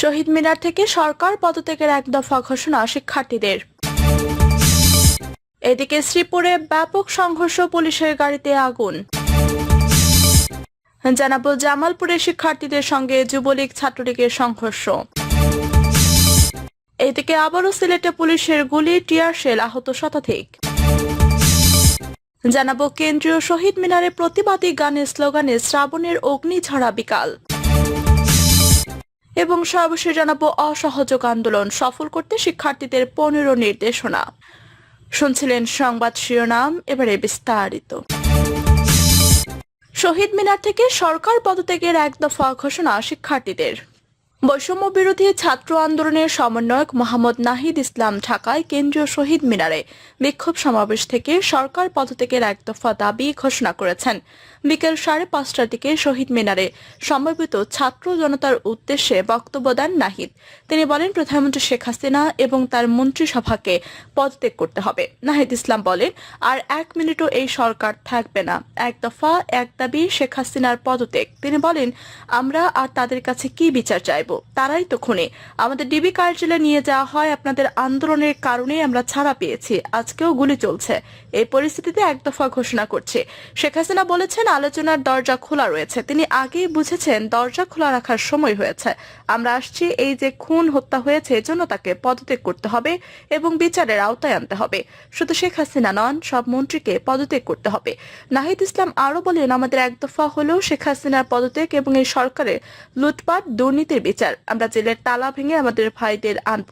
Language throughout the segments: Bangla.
শহীদ মিনার থেকে সরকার পদত্যাগের এক দফা ঘোষণা শিক্ষার্থীদের। এদিকে শ্রীপুরে ব্যাপক সংঘর্ষ, পুলিশের গাড়িতে আগুন। জানাব জামালপুরে শিক্ষার্থীদের সঙ্গে যুবলীগ ছাত্রলীগের সংঘর্ষ। এদিকে আবারও সিলেটে পুলিশের গুলি, টিয়ার শেল আহত শতাধিক। জানাব কেন্দ্রীয় শহীদ মিনারে প্রতিবাদী গানের স্লোগানে শ্রাবণের অগ্নিঝরা বিকাল। এবং সর্বশেষ জানাব অসহযোগ আন্দোলন সফল করতে শিক্ষার্থীদের পনেরো নির্দেশনা। শুনছিলেন সংবাদ শিরোনাম, এবারে বিস্তারিত। শহীদ মিনার থেকে সরকার পদত্যাগের এক দফা ঘোষণা শিক্ষার্থীদের। বৈষম্য বিরোধী ছাত্র আন্দোলনের সমন্বয়ক মোহাম্মদ নাহিদ ইসলাম ঢাকায় কেন্দ্রীয় শহীদ মিনারে বিক্ষোভ সমাবেশ থেকে সরকার পদত্যাগের এক দফা দাবি ঘোষণা করেছেন। বিকেল সাড়ে পাঁচটার দিকে শহীদ মিনারে। সমবেত ছাত্র জনতার উদ্দেশ্যে বক্তব্য দেন নাহিদ। তিনি বলেন, প্রধানমন্ত্রী শেখ হাসিনা এবং তার মন্ত্রিসভাকে পদত্যাগ করতে হবে। নাহিদ ইসলাম বলেন, আর এক মিনিটও এই সরকার থাকবে না। এক দফা এক দাবি শেখ হাসিনার পদত্যাগ। তিনি বলেন, আমরা আর তাদের কাছে কি বিচার চাইব? তারাই তো খুনে। আমাদের ডিবি কার্যালয়ে নিয়ে যাওয়া হয় আপনাদের আন্দোলনের কারণে আমরা ছাড়া পেয়েছি। আজকেও গুলি চলছে। এই পরিস্থিতিতে এক দফা ঘোষণা করছে। শেখ হাসিনা বলেছেন আলোচনার দরজা খোলা রয়েছে। তিনি আগেই বুঝেছেন দরজা খোলা রাখার সময় হয়েছে। আমরা আসছি এই যে খুন, হত্যা হয়েছে এজন্য তাকে পদত্যাগ করতে হবে এবং বিচারের আওতায় আনতে হবে। শুধু শেখ হাসিনা নন, সব মন্ত্রীকে পদত্যাগ করতে হবে। নাহিদ ইসলাম আরও বলেন, আমাদের এক দফা হলেও শেখ হাসিনার পদত্যাগ এবং এই সরকারের লুটপাট, দুর্নীতির বিচার, আমরা জেলের তালা ভেঙে আমাদের ভাইদের আনব।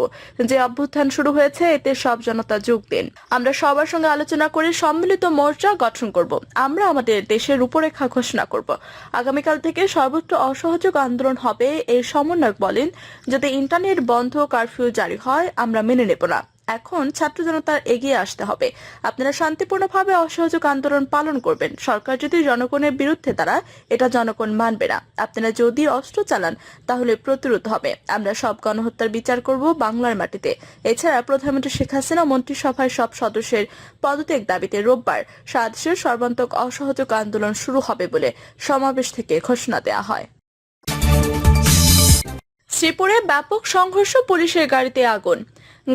যে অভ্যুত্থান শুরু হয়েছে, এতে সব জনতা যোগ দিন। আমরা সবার সঙ্গে আলোচনা করে সম্মিলিত মোর্চা গঠন করব। আমরা আমাদের দেশের রূপরেখা ঘোষণা করব। আগামীকাল থেকে সর্বোচ্চ অসহযোগ আন্দোলন হবে এই সমন্বয়ক বলেন যদি ইন্টারনেট বন্ধ কারফিউ জারি হয়, আমরা মেনে নেব না। এখন ছাত্র জনতার এগিয়ে আসতে হবে। আপনারা শান্তিপূর্ণভাবে অসহযোগ আন্দোলন পালন করবেন। সরকার যদি জনগণের বিরুদ্ধে তারা এটা জনগণ মানবে না। আপনারা যদি অস্ত্র চালান, তাহলে প্রতিরোধ হবে। আমরা সব গণহত্যার বিচার করব বাংলার মাটিতে। এছাড়া প্রধানমন্ত্রী শেখ হাসিনা মন্ত্রিসভায় সব সদস্যের পদত্যাগ দাবিতে রোববার সারা দেশের সর্বান্তক অসহযোগ আন্দোলন শুরু হবে বলে সমাবেশ থেকে ঘোষণা দেওয়া হয়। শ্রীপুরে ব্যাপক সংঘর্ষ, পুলিশের গাড়িতে আগুন।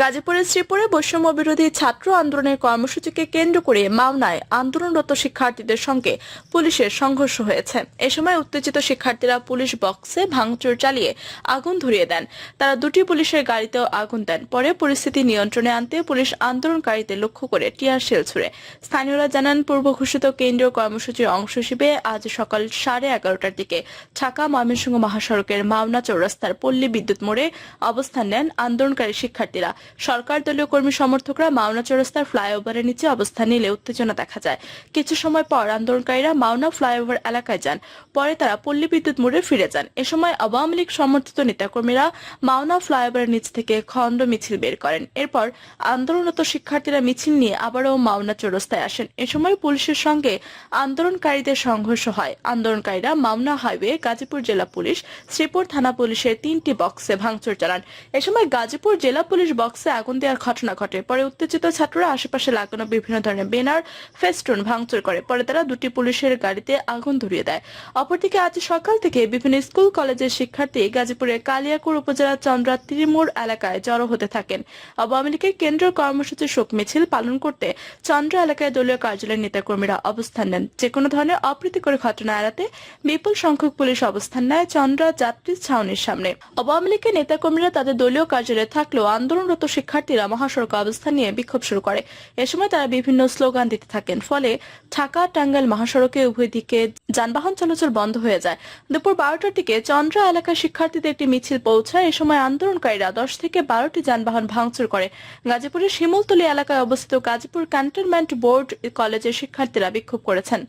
গাজীপুরের শ্রীপুরে বৈষম্য বিরোধী ছাত্র আন্দোলনের কর্মসূচিকে কেন্দ্র করে মাওনায় আন্দোলনরত শিক্ষার্থীদের সঙ্গে পুলিশের সংঘর্ষ হয়েছে। এ সময় উত্তেজিত শিক্ষার্থীরা পুলিশ বক্সে ভাঙচুর চালিয়ে আগুন ধরিয়ে দেন। তারা দুটি পুলিশের গাড়িতেও আগুন দেন। পরে পরিস্থিতি নিয়ন্ত্রণে আনতে পুলিশ আন্দোলনকারীদের লক্ষ্য করে টিয়ার শেল ছুড়ে। স্থানীয়রা জানান, পূর্ব ঘোষিত কেন্দ্রীয় কর্মসূচির অংশ হিসেবে আজ সকাল সাড়ে এগারোটার দিকে ঢাকা ময়মনসিংহ মহাসড়কের মাওনা চৌরাস্তার পল্লী বিদ্যুৎ মোড়ে অবস্থান নেন আন্দোলনকারী শিক্ষার্থীরা। সরকার দলীয় কর্মী সমর্থকরা মাওনা চৌরাস্তার ফ্লাইওভারের নিচে অবস্থান নিলে উত্তেজনা দেখা যায়। কিছু সময় পর আন্দোলনকারীরা মাওনা ফ্লাইওভার এলাকায় যান। পরে তারা পল্লী বিদ্যুৎ মোড়ে ফিরে যান। এ সময় আওয়ামী লীগ সমর্থিত নেতাকর্মীরা মাওনা ফ্লাইওভারের নিচ থেকে খণ্ড মিছিল বের করেন। এরপর আন্দোলনরত শিক্ষার্থীরা মিছিল নিয়ে আবারও মাওনা চৌরাস্তায় আসেন। এ সময় পুলিশের সঙ্গে আন্দোলনকারীদের সংঘর্ষ হয়। আন্দোলনকারীরা মাওনা হাইওয়ে, গাজীপুর জেলা পুলিশ, শ্রীপুর থানা পুলিশের তিনটি বক্সে ভাঙচুর চালান। এ সময় গাজীপুর জেলা পুলিশ বক্সে আগুন দেওয়ার ঘটনা ঘটে। পরে উত্তেজিত ছাত্ররা আশেপাশে লাগানো বিভিন্ন ধরনের ব্যানার ফেস্টুন ভাঙচুর করে। পরে তারা দুটি পুলিশের গাড়িতে আগুন ধরিয়ে দেয়। অপরদিকে আজ সকাল থেকে বিভিন্ন স্কুল, কলেজের শিক্ষার্থী গাজীপুরের কালিয়াকুর উপজেলার চন্দ্রা ত্রিমোড় এলাকায় জড়ো হতে থাকেন। আওয়ামী লীগের কেন্দ্রীয় কর্মসূচি শোক মিছিল পালন করতে চন্দ্রা এলাকায় দলীয় কার্যালয়ের নেতাকর্মীরা অবস্থান নেন। যে কোনো ধরনের অপ্রীতিকর ঘটনা এড়াতে বিপুল সংখ্যক পুলিশ অবস্থান নেয় চন্দ্রা যাত্রী ছাউনির সামনে। আওয়ামী লীগের নেতাকর্মীরা তাদের দলীয় কার্যালয়ে থাকলেও আন্দোলনরত শিক্ষার্থীরা মহাসড়কে অবস্থান নিয়ে বিক্ষোভ শুরু করে। এ সময় তারা বিভিন্ন স্লোগান দিতে থাকেন। ফলে ঢাকা টাঙ্গাইল মহাসড়কে উভয় দিকে যানবাহন চলাচল বন্ধ হয়ে যায়। দুপুর বারোটার দিকে চন্দ্রা এলাকার শিক্ষার্থীদের একটি মিছিল পৌঁছায়। এ সময় আন্দোলনকারীরা দশ থেকে বারোটি যানবাহন ভাঙচুর করে। গাজীপুরের শিমুলতলী এলাকায় অবস্থিত গাজীপুর ক্যান্টনমেন্ট বোর্ড কলেজের শিক্ষার্থীরা বিক্ষোভ করেছেন।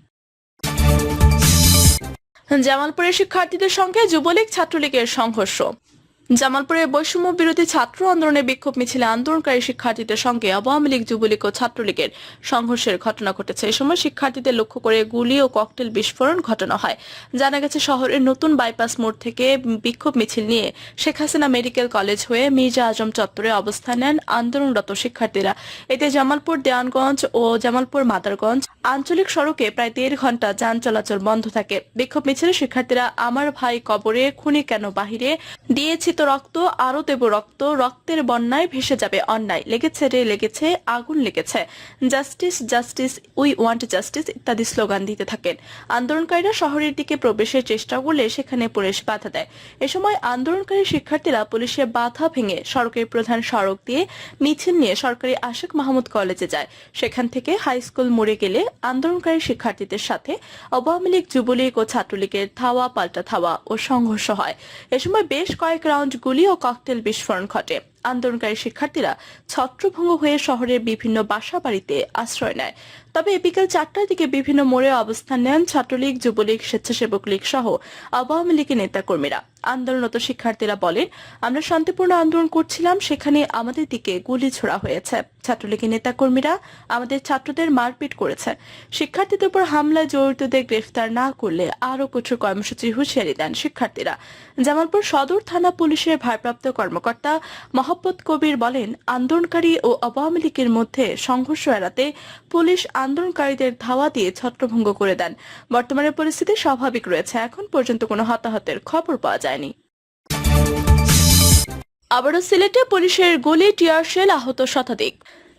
জামালপুরের শিক্ষার্থীদের সঙ্গে যুবলীগ ছাত্রলীগের সংঘর্ষ। জামালপুরের বৈষম্য বিরোধী ছাত্র আন্দোলনে বিক্ষোভ মিছিলে আন্দোলনকারী শিক্ষার্থীদের সঙ্গে আওয়ামী লীগ, যুবলীগ ও ছাত্রলীগের সংঘর্ষের ঘটনা ঘটেছে। এ সময় শিক্ষার্থীদের লক্ষ্য করে গুলি ও ককটেল বিস্ফোরণ ঘটানো হয়। জানা গেছে, শহরের নতুন বাইপাস মোড় থেকে বিক্ষোভ মিছিল নিয়ে শেখ হাসিনা মেডিকেল কলেজ হয়ে মির্জা আজম চত্বরে অবস্থান নেন আন্দোলনরত শিক্ষার্থীরা। এতে জামালপুর দেওয়ানগঞ্জ ও জামালপুর মাদারগঞ্জ আঞ্চলিক সড়কে প্রায় দেড় ঘণ্টা যান চলাচল বন্ধ থাকে। বিক্ষোভ মিছিলে শিক্ষার্থীরা, আমার ভাই কবরে, খুনি কেন বাহিরে? দিয়েছি তো রক্ত আরও দেব রক্ত, রক্তের বন্যায় ভেসে যাবে অন্যায়। লেগেছে রে, লেগেছে, আগুন লেগেছে। Justice justice, we want justice ইত্যাদি স্লোগান দিতে থাকেন। আন্দোলনকারীরা শহরের দিকে প্রবেশের চেষ্টা করলে সেখানে পুলিশ বাধা দেয়। এ সময় আন্দোলনকারী শিক্ষার্থীরা পুলিশের বাধা ভেঙে সড়কের প্রধান সড়ক দিয়ে মিছিল নিয়ে সরকারি আশেক মাহমুদ কলেজে যায়। সেখান থেকে হাই স্কুল মোড়ে গেলে আন্দোলনকারী শিক্ষার্থীদের সাথে আওয়ামী লীগ, যুবলীগ ও ছাত্রলীগের ধাওয়া পাল্টা ধাওয়া ও সংঘর্ষ হয়। এ সময় বেশ কয়েক রাউন্ড গুলি ও ককটেল বিস্ফোরণ ঘটে। আন্দোলনকারী শিক্ষার্থীরা ছত্রভঙ্গ হয়ে শহরের বিভিন্ন বাসা বাড়িতে আশ্রয় নেয়। তবে বিকেল চারটার দিকে বিভিন্ন মোড়ে অবস্থান নেন ছাত্রলীগ, যুবলীগ, স্বেচ্ছাসেবক লীগ সহ আওয়ামী লীগের নেতাকর্মীরা। আন্দোলনরত শিক্ষার্থীরা বলেন, আমরা শান্তিপূর্ণ আন্দোলন করছিলাম, সেখানে আমাদের দিকে গুলি ছোড়া হয়েছে। ছাত্রলীগের নেতাকর্মীরা আমাদের ছাত্রদের মারপিট করেছে। শিক্ষার্থীদের উপর হামলায় জড়িতদের গ্রেফতার না করলে আরও কঠোর কর্মসূচি হুঁশিয়ারি দেন শিক্ষার্থীরা। জামালপুর সদর থানা পুলিশের ভারপ্রাপ্ত কর্মকর্তা মহব্বত কবির বলেন, আন্দোলনকারী ও আওয়ামী লীগের মধ্যে সংঘর্ষ এড়াতে পুলিশ আন্দোলনকারীদের ধাওয়া দিয়ে ছত্রভঙ্গ করে দেন। বর্তমানে পরিস্থিতি স্বাভাবিক রয়েছে। এখন পর্যন্ত কোনো হতাহতের খবর পাওয়া যায়নি। আবারও সিলেটে পুলিশের গুলি, টিয়ার শেল আহত শতাধিক।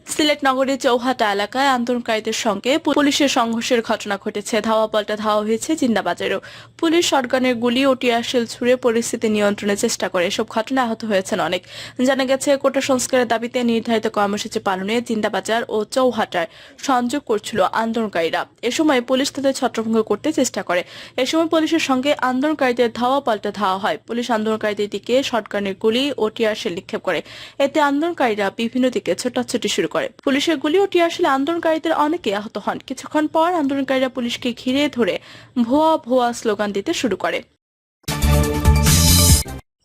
সিলেট নগরীর চৌহাটা এলাকায় আন্দোলনকারীদের সঙ্গে পুলিশের সংঘর্ষের ঘটনা ঘটেছে। ধাওয়া পাল্টা ধাওয়া হয়েছে জিন্দাবাজারেও। পুলিশ শটগানের গুলি ও টিয়ারশেল ছুড়ে পরিস্থিতি নিয়ন্ত্রণের চেষ্টা করে। এসব ঘটনা আহত হয়েছেন অনেক। জানা গেছে, কোটা সংস্কারের দাবিতে নির্ধারিত কর্মসূচি পালনে জিন্দাবাজার ও চৌহাটার সংযোগ করছিল আন্দোলনকারীরা। এ সময় পুলিশ তাদের ছত্রভঙ্গ করতে চেষ্টা করে। এ সময় পুলিশের সঙ্গে আন্দোলনকারীদের ধাওয়া পাল্টা ধাওয়া হয়। পুলিশ আন্দোলনকারীদের দিকে শটগানের গুলি ও টিয়ারশেল নিক্ষেপ করে। এতে আন্দোলনকারীরা বিভিন্ন দিকে ছোটাছুটি শুরু করে পুলিশের গুলি ও টিয়ারশেলে আন্দোলনকারীদের অনেকে আহত হন। কিছুক্ষণ পর আন্দোলনকারীরা পুলিশকে ঘিরে ধরে ভুয়া ভুয়া স্লোগান দিতে শুরু করে।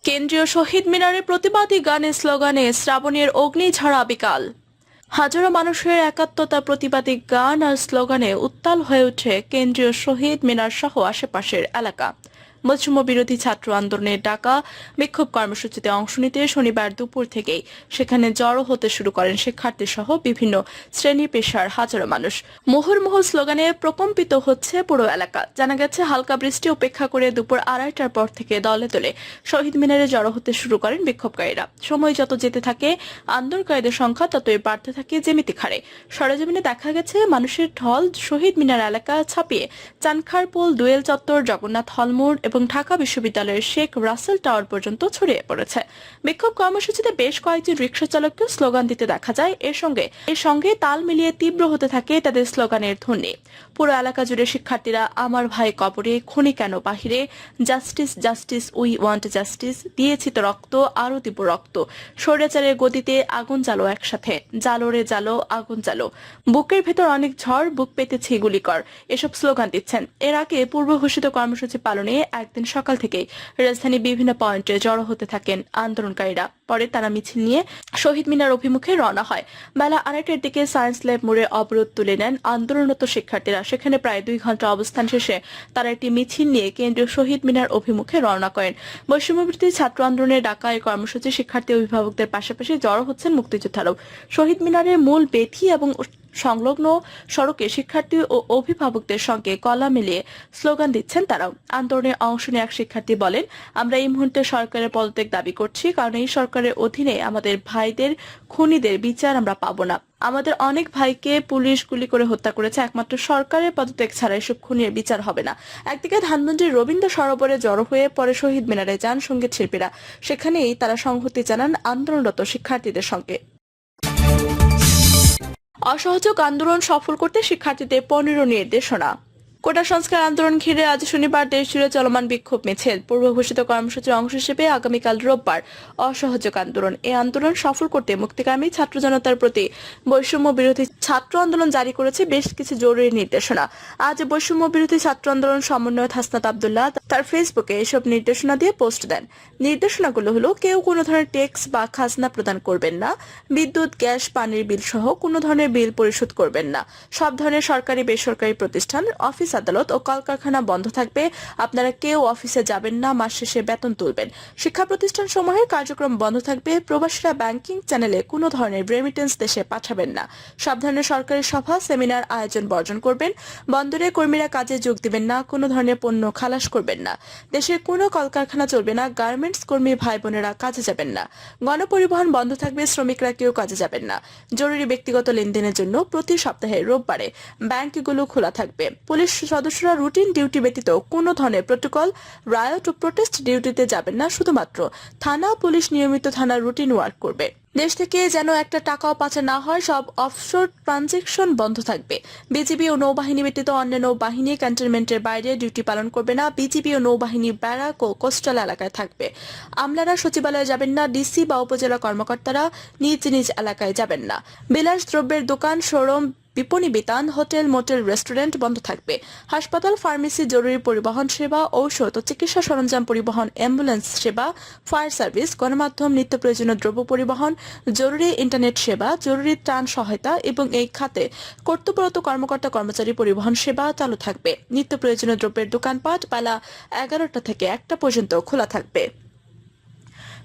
কেন্দ্রীয় শহীদ মিনারে প্রতিবাদী গানের স্লোগানে শ্রাবণের অগ্নি অগ্নিঝরা বিকাল। হাজারো মানুষের একাত্মতা প্রতিবাদী গান আর স্লোগানে উত্তাল হয়ে ওঠে কেন্দ্রীয় শহীদ মিনার সহ আশেপাশের এলাকা। বৈষম্য বিরোধী ছাত্র আন্দোলনের ডাকা বিক্ষোভ কর্মসূচিতে অংশ নিতে শনিবার দুপুর থেকেই সেখানে জড়ো হতে শুরু করেন শিক্ষার্থী সহ বিভিন্ন শ্রেণি পেশার হাজারো মানুষ। মুহুর্মুহু স্লোগানে প্রকম্পিত হচ্ছে পুরো এলাকা। জানা গেছে, হালকা বৃষ্টি উপেক্ষা করে দুপুর আড়াইটার পর থেকে দলে দলে শহীদ মিনারে জড়ো হতে শুরু করেন বিক্ষোভকারীরা। সময় যত যেতে থাকে, আন্দোলনকারীদের সংখ্যা ততই বাড়তে থাকে জেমিতি খাড়ে। সরেজমিনে দেখা গেছে, মানুষের ঢল শহীদ মিনার এলাকা ছাপিয়ে চানখারপোল দুয়েল চত্বর, জগন্নাথ হলমোড় এবং ঢাকা বিশ্ববিদ্যালয়ের শেখ রাসেল টাওয়ার পর্যন্ত ছড়িয়ে পড়েছে। বিক্ষোভ কর্মসূচিতে বেশ কয়েকজন রিক্সা চালককে স্লোগান দিতে দেখা যায়। এর সঙ্গে এর সঙ্গে তাল মিলিয়ে তীব্র হতে থাকে তাদের স্লোগানের ধ্বনি। পুরো এলাকা জুড়ে শিক্ষার্থীরা, আমার ভাই কবরে, খুনি কেন বাহিরে? Justice justice, we want justice. দিয়েছি তো রক্ত আরও দিব রক্ত। স্বৈরাচারের গতিতে আগুন জ্বালো একসাথে। জালো রে, জালো, আগুন জ্বালো। বুকের ভেতর অনেক ঝড়, বুক পেতেছি গুলিকর। এসব স্লোগান দিচ্ছেন। এর আগে পূর্ব ঘোষিত কর্মসূচি পালনে একদিন সকাল থেকেই রাজধানী বিভিন্ন পয়েন্টে জড়ো হতে থাকেন আন্দোলনকারীরা। পরে তারা মিছিল নিয়ে শহীদ মিনার অভিমুখে রওনা হয়। বেলা আড়াইটার দিকে সায়েন্স ল্যাব মোড়ে অবরোধ তুলে নেন আন্দোলনরত শিক্ষার্থীরা। সেখানে প্রায় দুই ঘণ্টা অবস্থান শেষে তারা একটি মিছিল নিয়ে কেন্দ্রীয় শহীদ মিনার অভিমুখে রওনা করেন। বৈষম্যবৃত্তি ছাত্র আন্দোলনে ডাকা এই কর্মসূচি শিক্ষার্থী অভিভাবকদের পাশাপাশি জড়ো হচ্ছেন মুক্তিযোদ্ধারাও। শহীদ মিনারের মূল বেথি এবং সংলগ্ন সড়কে শিক্ষার্থী ও অভিভাবকদের সঙ্গে কলা মিলিয়ে স্লোগান দিচ্ছেন তারাও। আন্দোলনে অংশ নেওয়া এক শিক্ষার্থী বলেন, আমরা এই মুহূর্তে সরকারের পদত্যাগ দাবি করছি, কারণ এই সরকারের অধীনে আমাদের ভাইদের, খুনিদের বিচার আমরা পাবো না। আমাদের অনেক ভাইকে পুলিশ গুলি করে হত্যা করেছে, একমাত্র সরকারের পদত্যাগ ছাড়া এসব খুনের বিচার হবে না। একদিকে ধানমন্ত্রীর রবীন্দ্র সরোবরে জড়ো হয়ে পরে শহীদ মিনারে যান সংগীত শিল্পীরা। সেখানেই তারা সংহতি জানান আন্দোলনরত শিক্ষার্থীদের সঙ্গে। অসহযোগ আন্দোলন সফল করতে শিক্ষার্থীদের পনেরো নির্দেশনা। কোটা সংস্কার আন্দোলন ঘিরে আজ শনিবার দেশ জুড়ে চলমান বিক্ষোভ মিছিল। পূর্ব ঘোষিত কর্মসূচির অংশ হিসেবে আগামীকাল রোববার অসহযোগ আন্দোলন। এই আন্দোলন সফল করতে মুক্তিকামী ছাত্র জনতার প্রতি বৈষম্য বিরোধী ছাত্র আন্দোলন জারি করেছে বেশ কিছু জরুরি নির্দেশনা। আজ বৈষম্য বিরোধী ছাত্র আন্দোলন সমন্বয়ক হাসনাত আবদুল্লাহ তার ফেসবুকে এসব নির্দেশনা দিয়ে পোস্ট দেন। নির্দেশনাগুলো হলো, কেউ কোনো ধরনের ট্যাক্স বা খাজনা প্রদান করবেন না, বিদ্যুৎ, গ্যাস, পানির বিল সহ কোনো ধরনের বিল পরিশোধ করবেন না। সব ধরনের সরকারি বেসরকারি প্রতিষ্ঠান, অফিস অফিস আদালত ও কলকারখানা বন্ধ থাকবে। আপনারা কেউ অফিসে যাবেন না, মাস শেষে বেতন তুলবেন। শিক্ষা প্রতিষ্ঠান সমূহের কার্যক্রম বন্ধ থাকবে। প্রবাসীরা ব্যাংকিং চ্যানেলে কোনো ধরনের রেমিটেন্স দেশে পাঠাবেন না। সব ধরনের সরকারি সভা, সেমিনার আয়োজন বর্জন করবেন। বন্দরে কর্মীরা কাজে যোগ দিবেন না, কোনো ধরনের পণ্য খালাস করবেন না। দেশের কোনো কলকারখানা চলবে না গার্মেন্টস কর্মী ভাই বোনেরা কাজে যাবেন না। গণপরিবহন বন্ধ থাকবে, শ্রমিকরা কেউ কাজে যাবেন না। জরুরি ব্যক্তিগত লেনদেনের জন্য প্রতি সপ্তাহে রোববারে ব্যাংকগুলো খোলা থাকবে। পুলিশ সদস্যরা রুটিন ডিউটি ব্যতীত কোনো ধরনের প্রোটোকল রায়ট ও প্রোটেস্ট ডিউটিতে যাবেন না, শুধুমাত্র থানা পুলিশ নিয়মিত থানার রুটিন ওয়ার্ক করবে। দেশ থেকে যেন একটা টাকাও পাচার না হয়, সব অফশোর ট্রানজেকশন বন্ধ থাকবে। বিজিবি ও নৌবাহিনী ব্যতীত অন্য নৌবাহিনী ক্যান্টনমেন্টের বাইরে ডিউটি পালন করবে না, বিজিবি ও নৌবাহিনী ব্যারাক ও কোস্টাল এলাকায় থাকবে। আমলারা সচিবালয়ে যাবেন না, ডিসি বা উপজেলা কর্মকর্তারা নিজ নিজ এলাকায় যাবেন না। বিলাস দ্রব্যের দোকান, শোরুম বিপণী বিতান, হোটেল, মোটেল, রেস্টুরেন্ট বন্ধ থাকবে। হাসপাতাল, ফার্মেসি, জরুরি পরিবহন সেবা, ঔষধ ও চিকিৎসা সরঞ্জাম পরিবহন, অ্যাম্বুলেন্স সেবা, ফায়ার সার্ভিস, গণমাধ্যম, নিত্য প্রয়োজনীয় দ্রব্য পরিবহন, জরুরি ইন্টারনেট সেবা, জরুরি ত্রাণ সহায়তা এবং এই খাতে কর্তব্যরত কর্মকর্তা কর্মচারী পরিবহন সেবা চালু থাকবে। নিত্য প্রয়োজনীয় দ্রব্যের দোকানপাট বেলা এগারোটা থেকে একটা পর্যন্ত খোলা থাকবে।